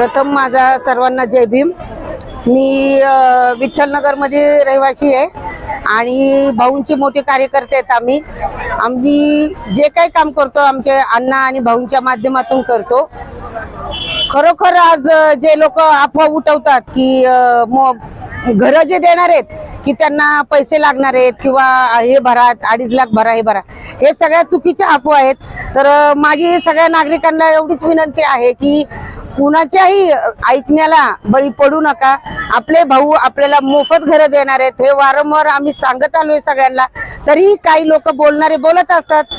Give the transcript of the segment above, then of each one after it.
प्रथम माझा सर्वांना जय भीम. मी विठ्ठलनगरमध्ये रहिवासी आहे आणि भाऊंचे मोठे कार्यकर्ते आहेत आम्ही. आम्ही जे काही काम करतो आमचे अण्णा आणि भाऊंच्या माध्यमातून करतो. खरोखर आज जे लोक अफवा उठवतात की घरं जे देणार आहेत की त्यांना पैसे लागणार आहेत किंवा हे भरा अडीच लाख भरा हे भरा हे सगळ्या चुकीच्या अफवा आहेत. तर माझी सगळ्या नागरिकांना एवढीच विनंती आहे की कुणाच्याही ऐकण्याला बळी पडू नका. आपले भाऊ आपल्याला मोफत घरं देणार आहेत. हे वारंवार आम्ही सांगत आलोय सगळ्यांना. तरीही काही लोक बोलणारे बोलत असतात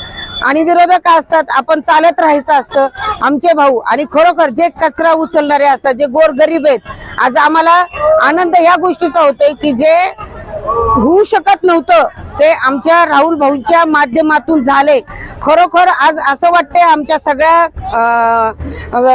आणि विरोधक असतात. आपण चालत राहायचं असतं. आमचे भाऊ आणि खरोखर जे कचरा उचलणारे असतात जे गोर गरीब आहेत आज आम्हाला आनंद ह्या गोष्टीचा होतोय की जे होऊ शकत नव्हतं. ते आमच्या राहुल भाऊंच्या माध्यमातून झाले. खरोखर आज असं वाटतंय आमच्या सगळ्या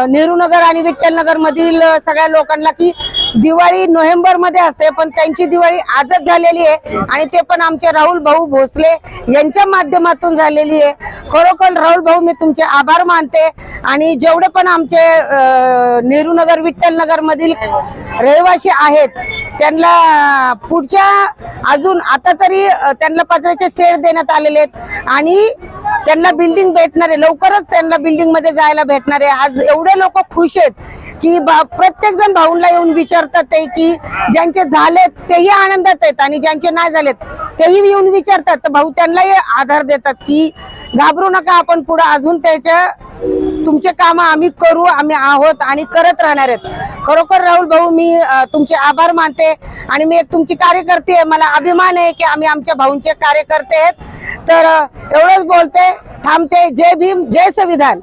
नेहरू नगर आणि विठ्ठल नगर मधील सगळ्या लोकांना की दिवाळी नोव्हेंबरमध्ये असते पण त्यांची दिवाळी आजच झालेली आहे. आणि ते पण आमचे राहुल भाऊ भोसले यांच्या माध्यमातून झालेली आहे. खरोखर राहुल भाऊ मी तुमचे आभार मानते. आणि जेवढे पण आमचे नेहरू नगर विठ्ठल नगर मधील रहिवासी आहेत त्यांना पुढच्या अजून आता तरी त्यांना पत्राचे सेट देण्यात आलेले आहेत. आणि त्यांना बिल्डिंग भेटणार आहे लवकरच त्यांना बिल्डिंगमध्ये जायला भेटणार. आहे आज एवढे लोक खुश आहेत की प्रत्येक जण भाऊंना येऊन विचारतात ते की ज्यांचे झालेत तेही आनंदात आहेत आणि ज्यांचे नाही झालेत तेही येऊन विचारतात. तर भाऊ त्यांनाही आधार देतात की घाबरू नका आपण पुढे अजून त्याच्या तुमचे काम आम्ही करू आम्ही आहोत आणि करत राहणार आहेत. खरोखर राहुल भाऊ मी तुमचे आभार मानते आणि मी एक तुमची कार्यकर्ती आहे. मला अभिमान आहे की आम्ही आमच्या भाऊंचे कार्यकर्ते आहेत. तर एवढंच बोलते थांबते. जय भीम जय संविधान.